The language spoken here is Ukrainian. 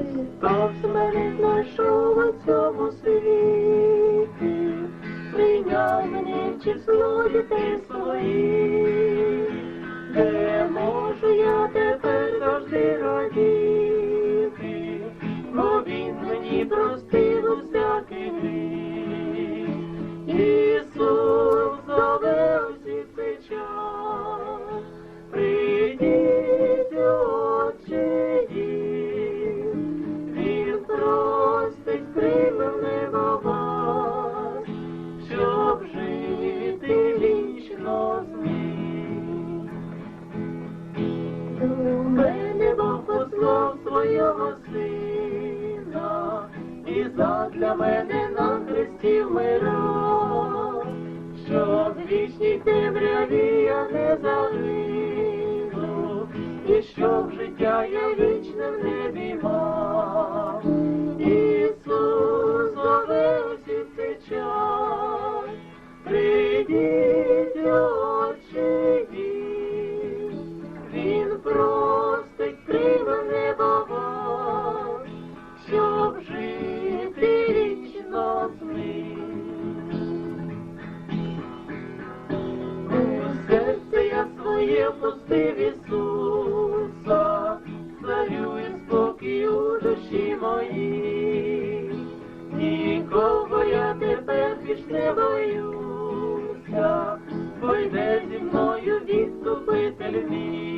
Хто смерть знайшов у цьому світі, прийняв мене в число дітей своїх, де можу я тепер завжди радіти, бо він мені простив мене Бог послав свого сина, і задля мене на хресті вмирав, щоб в вічній темряві я не загину, і щоб життя я своє пустив Ісуса, царю і спокій у душі моїй. Нікого я тепер більш не боюся, бо йде зі мною відступитель мій.